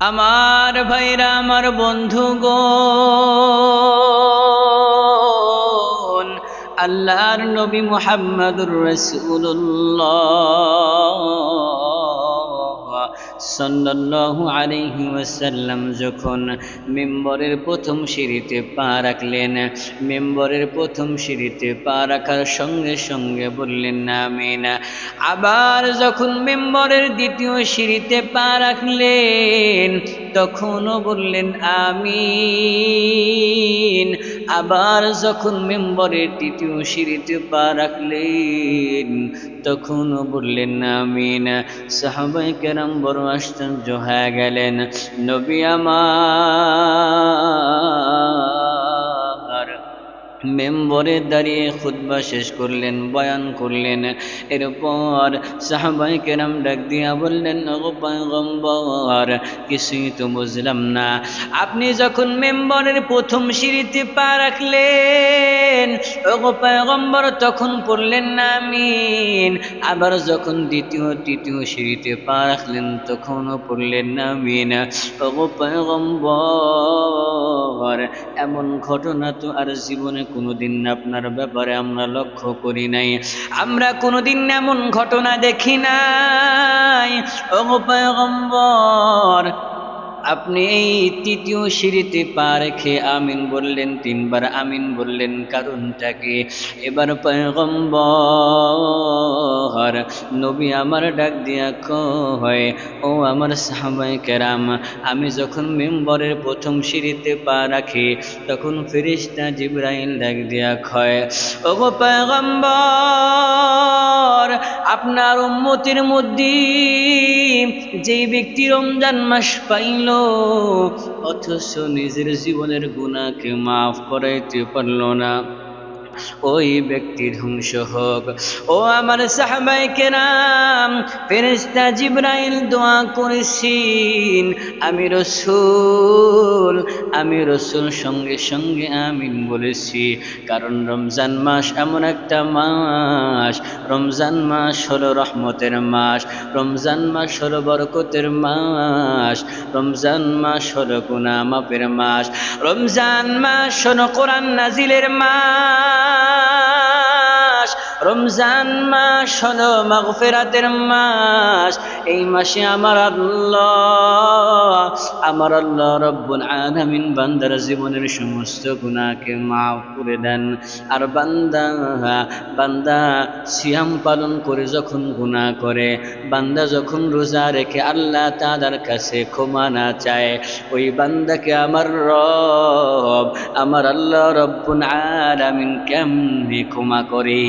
আমার ভাইরা আমার বন্ধু গো আল্লাহর নবী মোহাম্মদুর রাসূলুল্লাহ। সাল্লাল্লাহু আলাইহি যখন মেম্বরের প্রথম সিঁড়িতে পা রাখলেন, মেম্বরের প্রথম সিঁড়িতে পা রাখার সঙ্গে সঙ্গে বললেন, আমিন। আবার যখন মেম্বরের দ্বিতীয় সিঁড়িতে পা রাখলেন, তখনও বললেন, আমিন। আবার যখন মেম্বরের তৃতীয় সিঁড়িতে পা রাখলেন, তখন বললেন, আমিন। সাহাবাই কেরাম বড় আশ্চর্য হয়ে গেলেন। নবী আমার মেম্বরে দাঁড়িয়ে খুতবা শেষ করলেন, বয়ান করলেন। এরপর সাহাবাই কেরাম ডাক দিয়া বললেন "ওগো পয়গম্বর, কিছুই তো বুঝলাম না। আপনি যখন মেম্বরের প্রথম সিঁড়িতে পা রাখলেন ওগো পয়গম্বর তখন পড়লেন না, আমিন। আবার যখন দ্বিতীয়, তৃতীয় সিঁড়িতে পা রাখলেন, তখনও পড়লেন না, আমিন। ওগো পয়গম্বর, এমন ঘটনা তো আর জীবনে কোনোদিন আপনার ব্যাপারে আমরা লক্ষ্য করি নাই। আমরা কোনোদিন এমন ঘটনা দেখি নাই। অগম্বর আপনি এই তৃতীয় সিঁড়িতে পা রেখে আমিন বললেন, তিনবার আমিন বললেন কারণটাকে এবার পয়গম্বর নবী আমার ডাক দিয়া কয়, ও আমার সাহাবাই কেরাম, আমি যখন মেম্বরের প্রথম সিঁড়িতে পা রাখি, তখন ফেরিস্তা জিব্রাইল ডাক দিয়া কয়, ও গো পয়গম্বর, আপনার উম্মতির মধ্যে যেই ব্যক্তি রমজান মাস পাইল, অথচ নিজের জীবনের গুণাকে মাফ করাইতে পারল না। ওই ব্যক্তি ধ্বংস হোক। ও আমার সাহাবাই কেরাম ফেরেস্তা জিব্রাইল দোয়া করেছেন, আমি রসুল আমি রসুল সঙ্গে সঙ্গে আমিন বলেছি। কারণ রমজান মাস এমন একটা মাস, রমজান মাস হলো রহমতের মাস, রমজান মাস হলো বরকতের মাস, রমজান মাস হলো গুনা মাপের মাস, রমজান মাস হলো কোরআন নাজিলের মাস। রমজান মাস হলো মাগফেরাতের মাস। এই মাসে আমার আল্লাহ আমার আল্লাহ রব্বুল আলামিন বান্দার জীবনের সমস্ত গুনাহকে মাফ করে দেন। আর বান্দা বান্দা সিয়াম পালন করে যখন গুনাহ করে, বান্দা যখন রোজা রেখে আল্লাহ তাআলার কাছে ক্ষমা না চায়, ওই বান্দাকে আমার রব, আমার আল্লাহ রব্বুল আলামিন কেমনি ক্ষমা করে?